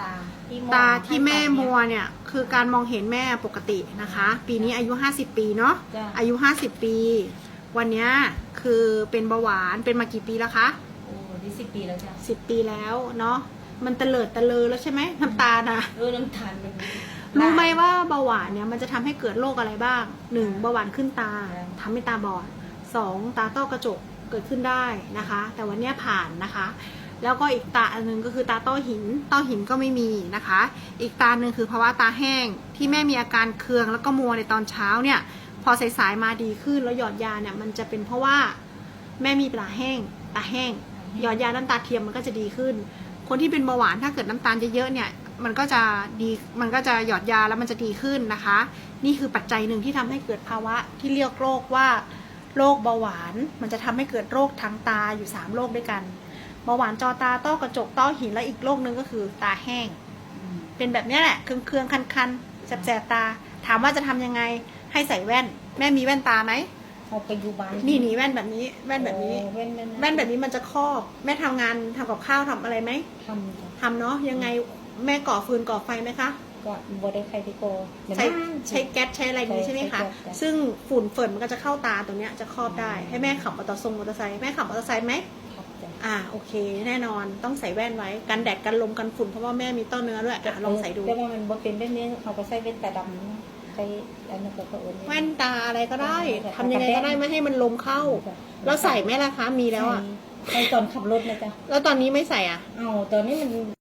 ตาที่มองตาที่แม่ให้ตามัวเนี่ยคือการมองเห็นแม่ปกตินะคะ ปีนี้อายุ 50 ปีเนาะจ้ะอายุ 50 ปี วันเนี้ยคือเป็นเบาหวานเป็นมากี่ปีแล้วคะโอ้นี่สิบปีแล้วจ้ะ10 ปีแล้วเนาะมันเตลิดเตะเลอแล้วใช่ไหมน้ำตาลนะ เออน้ำตาลมันรู้ไหมว่าเบาหวานเนี่ยมันจะทำให้เกิดโรคอะไรบ้างหนึ่งเบาหวานขึ้นตาทำให้ตาบอดสองตาต้อกระจกเกิดขึ้นได้นะคะ แต่วันเนี้ยผ่านนะคะ แล้วก็อีกตาอันหนึงก็คือตาต้อหินต้อหินก็ไม่มีนะคะ อีกตาหนึ่งคือภาวะตาแห้งที่แม่มีอาการเคืองแล้วก็มัวในตอนเช้าเนี่ย พอสายๆมาดีขึ้นแล้วหยอดยาเนี่ยมันจะเป็นเพราะว่าแม่มีตาแห้ง ตาแห้ง หยอดยาน้ำตาเทียมมันก็จะดีขึ้น คนที่เป็นเบาหวานถ้าเกิดน้ำตาลเยอะๆเนี่ยมันก็จะดีมันก็จะหยอดยาแล้วมันจะดีขึ้นนะคะ นี่คือปัจจัยหนึ่งที่ทำให้เกิดภาวะที่เรียกโรคว่าโรคเบาหวาน มันจะทำให้เกิดโรคทางตาอยู่สามโรคด้วยกัน เบาหวานจอตาต้อกระจกต้อหินและอีกโรคหนึ่งก็คือตาแห้งอืมเป็นแบบเนี้ยแหละเคืองๆคันๆแสบๆตา ถามว่าจะทำยังไงให้ใส่แว่น แม่มีแว่นตาไหมเอาไปอยู่บ้านนี่นี่แว่นแบบนี้ แว่นแบบนี้โอ้แว่นแว่นแว่นแบบนี้มันจะครอบ แม่ทำงานทำกับข้าวทำอะไรไหมทำจ้ะทำเนาะยังไงแม่ก่อฟืนก่อไฟไหมคะ ก็บได้ใครที่โกใช้ใช้แก๊สใช้อะไรอย่างนี้ใช้ใช่ไหมคะใช้แก๊สจ้ะซึ่งฝุ่นเฟิร์นมันก็จะเข้าตาตัวเนี้ยจะครอบได้ ให้แม่ขับมอเตอร์ทรงมอเตอร์ไซค์แม่ขับมอเตอร์ไซค์ไหมครับจ้ะอ่าโอเค แน่นอนต้องใส่แว่นไว้กันแดดกันลมกันฝุ่นเพราะว่าแม่มีต้อเนื้อด้วยอะลองใส่ดูแต่ว่ามันบ่เป็นแบบนี้เขาก็ใส่แว่นตาดำนะใส่อันนั้นก็เอิ้นแว่นตาอะไรก็ได้ใช่ทำยังไงก็ได้ไม่ให้มันลมเข้า แล้วใส่ไหมล่ะคะมีแล้วอะใส่ตอนขับรถนะจ๊ะแล้วตอนนี้ไม่ใส่อะเอาตอนนี้มัน